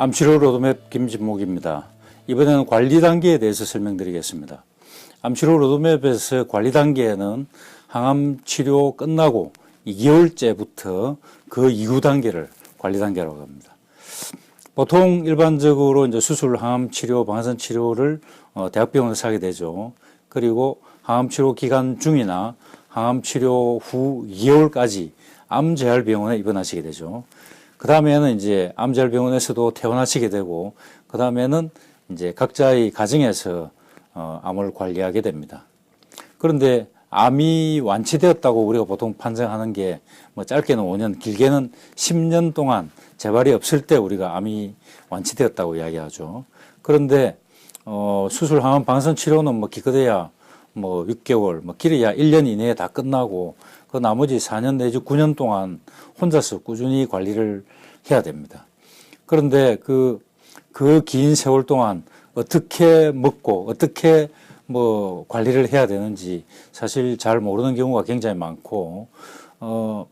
암치료 로드맵 김진목입니다. 이번에는 관리 단계에 대해서 설명드리겠습니다. 암치료 로드맵에서 관리 단계에는 항암 치료 끝나고 2개월째부터 그 이후 단계를 관리 단계라고 합니다. 보통 일반적으로 이제 수술, 항암 치료, 방사선 치료를 어, 대학병원에서 하게 되죠. 그리고 항암 치료 기간 중이나 항암 치료 후 2개월까지 암재활병원에 입원하시게 되죠. 그 다음에는 이제 암재활병원에서도 퇴원하시게 되고, 그 다음에는 이제 각자의 가정에서 어, 암을 관리하게 됩니다. 그런데 암이 완치되었다고 우리가 보통 판정하는 게 뭐 짧게는 5년, 길게는 10년 동안 재발이 없을 때 우리가 암이 완치되었다고 이야기하죠. 그런데 어, 수술 항암 방사선 치료는 뭐 기껏해야 뭐 6개월, 뭐 길어야 1년 이내에 다 끝나고 그 나머지 4년 내지 9년 동안 혼자서 꾸준히 관리를 해야 됩니다. 그런데 그, 그 긴 세월 동안 어떻게 먹고 어떻게 뭐 관리를 해야 되는지 사실 잘 모르는 경우가 굉장히 많고, 어,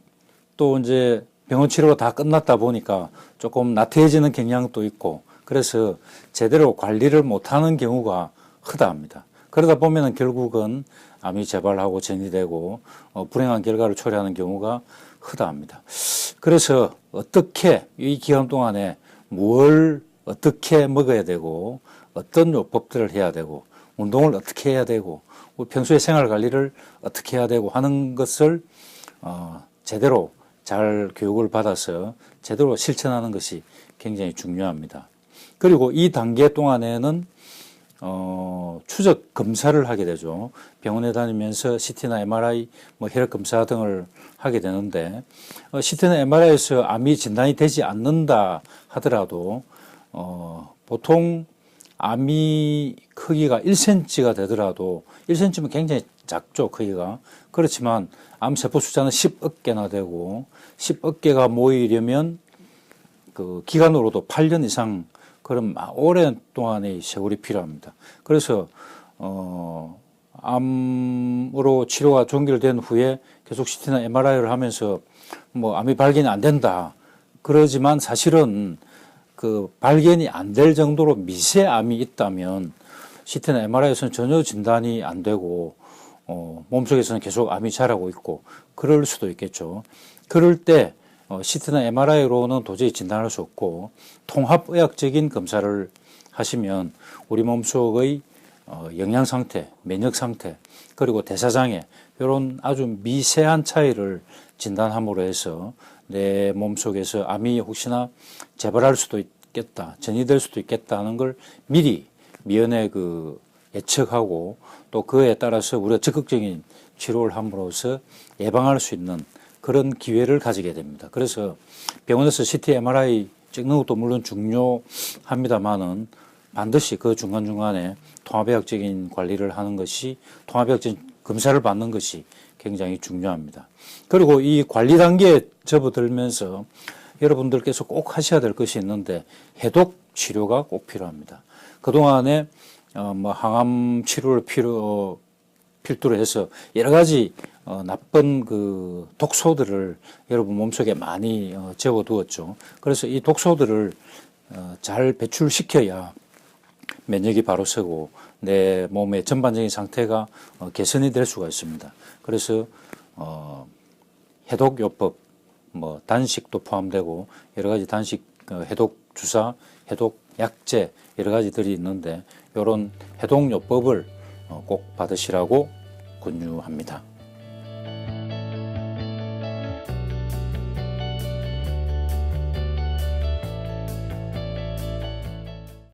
또 이제 병원 치료가 다 끝났다 보니까 조금 나태해지는 경향도 있고, 그래서 제대로 관리를 못하는 경우가 크다합니다. 그러다 보면은 결국은 암이 재발하고 전이되고 어, 불행한 결과를 초래하는 경우가 크다합니다. 그래서 어떻게 이 기간 동안에 뭘 어떻게 먹어야 되고 어떤 요법들을 해야 되고 운동을 어떻게 해야 되고 평소에 생활 관리를 어떻게 해야 되고 하는 것을 어, 제대로 잘 교육을 받아서 제대로 실천하는 것이 굉장히 중요합니다. 그리고 이 단계 동안에는 어, 추적 검사를 하게 되죠. 병원에 다니면서 CT나 MRI, 뭐 혈액 검사 등을 하게 되는데 어, CT나 MRI에서 암이 진단이 되지 않는다 하더라도 어, 보통 암이 크기가 1cm가 되더라도 1cm면 굉장히 작죠 크기가 그렇지만 암 세포 숫자는 10억 개나 되고 10억 개가 모이려면 그 기간으로도 8년 이상 그런 오랜동안의 세월이 필요합니다. 그래서 어 암으로 치료가 종결된 후에 계속 CT나 MRI를 하면서 뭐 암이 발견이 안 된다. 그러지만 사실은 그 발견이 안 될 정도로 미세암이 있다면 CT나 MRI에서는 전혀 진단이 안 되고 어, 몸속에서는 계속 암이 자라고 있고 그럴 수도 있겠죠. 그럴 때 어, CT나 MRI로는 도저히 진단할 수 없고 통합의학적인 검사를 하시면 우리 몸속의 어, 영양 상태, 면역 상태, 그리고 대사 장애 이런 아주 미세한 차이를 진단함으로 해서 내 몸속에서 암이 혹시나 재발할 수도 있겠다, 전이될 수도 있겠다는 걸 미리 미연에 그 예측하고 또 그에 따라서 우리가 적극적인 치료를 함으로써 예방할 수 있는 그런 기회를 가지게 됩니다. 그래서 병원에서 CT, MRI 찍는 것도 물론 중요합니다만은 반드시 그 중간중간에 통합의학적인 관리를 하는 것이 통합의학적인 검사를 받는 것이 굉장히 중요합니다. 그리고 이 관리 단계에 접어들면서 여러분들께서 꼭 하셔야 될 것이 있는데 해독 치료가 꼭 필요합니다. 그동안에 어, 뭐 항암 치료를 필요 필두로 해서 여러 가지 어, 나쁜 그 독소들을 여러분 몸속에 많이 어, 재워두었죠. 그래서 이 독소들을 어, 잘 배출시켜야 면역이 바로 서고 내 몸의 전반적인 상태가 어, 개선이 될 수가 있습니다. 그래서 어, 해독요법, 뭐 단식도 포함되고 여러 가지 단식 어, 해독 주사, 해독 약제 여러 가지들이 있는데 이런 해독요법을 어, 꼭 받으시라고 권유합니다.